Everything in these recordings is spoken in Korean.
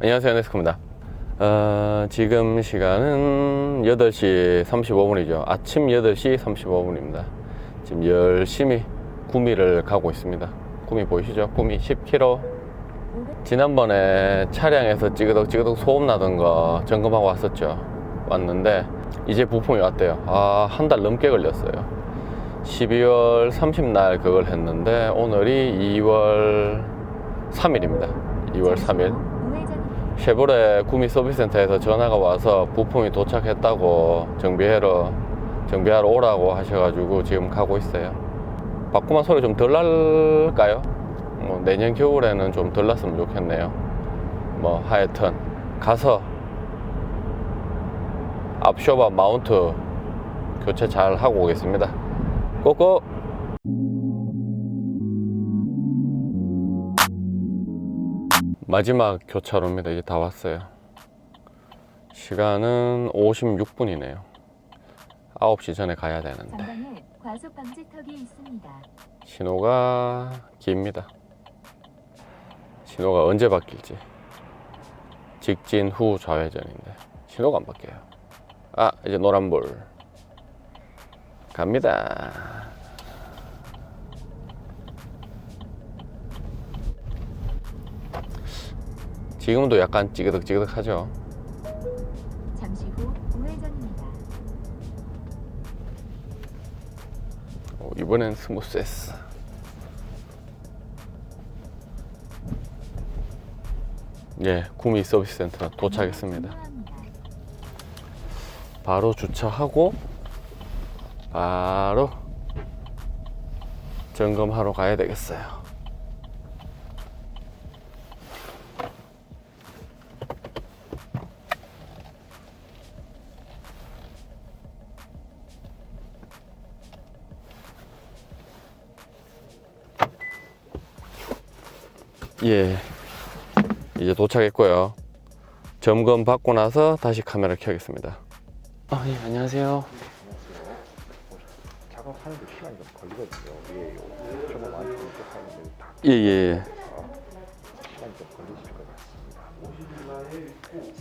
안녕하세요 네스코입니다. 어, 지금 시간은 8시 35분이죠. 아침 8시 35분입니다. 지금 열심히 구미를 가고 있습니다. 구미 보이시죠? 구미 10km 지난번에 차량에서 찌그덕찌그덕 소음 나던 거 점검하고 왔었죠. 왔는데 이제 부품이 왔대요. 아 한 달 넘게 걸렸어요. 12월 30날 그걸 했는데 오늘이 2월 3일입니다. 2월 3일 쉐보레 구미 서비스센터에서 전화가 와서 부품이 도착했다고 정비하러 정비하러 오라고 하셔가지고 지금 가고 있어요. 바꾸만 소리 좀 덜 날까요? 뭐 내년 겨울에는 좀 덜 났으면 좋겠네요. 뭐 하여튼 가서 앞쇼바 마운트 교체 잘 하고 오겠습니다. 고고! 마지막 교차로입니다. 이제 다 왔어요. 시간은 56분이네요. 9시 전에 가야 되는데. 신호가 깁니다. 신호가 언제 바뀔지 직진 후 좌회전인데 신호가 안 바뀌어요. 아 이제 노란불 갑니다. 지금도 약간 찌그덕찌그덕하죠. 잠시 후 우회전입니다. 어, 이번엔 스무스했어. 예, 구미 서비스 센터 도착했습니다. 진입합니다. 바로 주차하고 바로 점검하러 가야 되겠어요. 예, 이제 도착했고요. 점검 받고 나서 다시 카메라 켜겠습니다. 아, 예, 안녕하세요. 작업하는데 시간이 좀 걸리거든요. 예, 요 저거 많이 부족하는데 다 예, 예. 시간이 좀 걸리실 것 같습니다.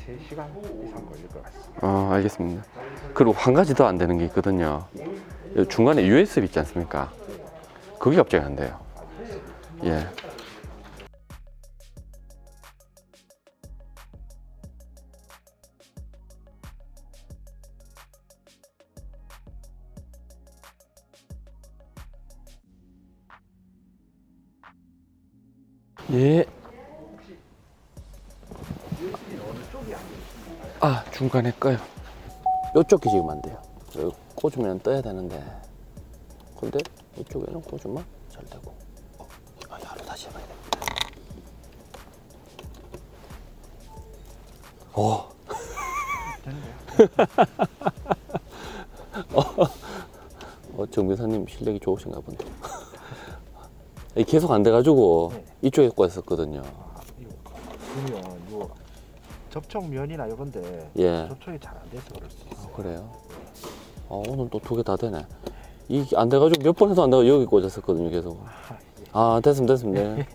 3시간 이상 걸릴 것 같습니다. 어, 알겠습니다. 그리고 한 가지 더 안 되는 게 있거든요. 중간에 USB 있지 않습니까? 그게 갑자기 안 돼요. 예. 예. 아, 중간에 꺼요. 요쪽이 지금 안 돼요. 여기 꽂으면 떠야 되는데. 근데 이쪽에는 꽂으면 잘 되고. 아, 야로 다시 해봐야 돼. 오. 어, 정비사님 실력이 좋으신가 본데. 이게 계속 안 돼가지고 네. 이쪽에 꽂았었거든요. 그러면 요 접촉면이나 이건데 예. 접촉이 잘 안 돼서 그럴 수 있어요. 그래요? 어, 오늘 또 두 개 다 되네. 이게 안 돼가지고 몇 번 해도 안 되고 여기 꽂았었거든요, 계속. 아, 됐습니다, 됐습니다. 네.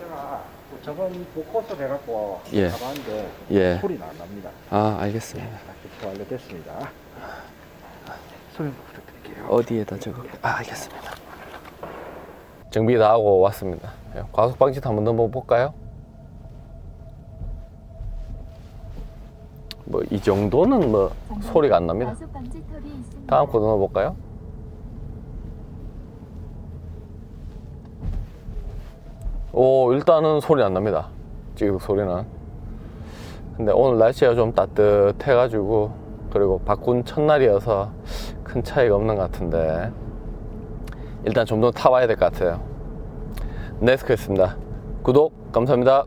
제가 저건 보코스 해갖고 예. 가봤는데 예. 소리는 안 납니다. 아, 알겠습니다. 이렇게 완료됐습니다. 설명 부탁드릴게요. 어디에다 적어? 아, 알겠습니다. 정비 다 하고 왔습니다. 예, 과속 방지턱 한번 넘어 볼까요? 뭐 이 정도는 뭐 소리가 안 납니다. 다음 코드 넣어 볼까요? 오 일단은 소리 안 납니다. 지금 소리는. 근데 오늘 날씨가 좀 따뜻해 가지고 그리고 바꾼 첫날이어서 큰 차이가 없는 것 같은데 일단 좀 더 타봐야 될 것 같아요. 네스크였습니다. 구독 감사합니다.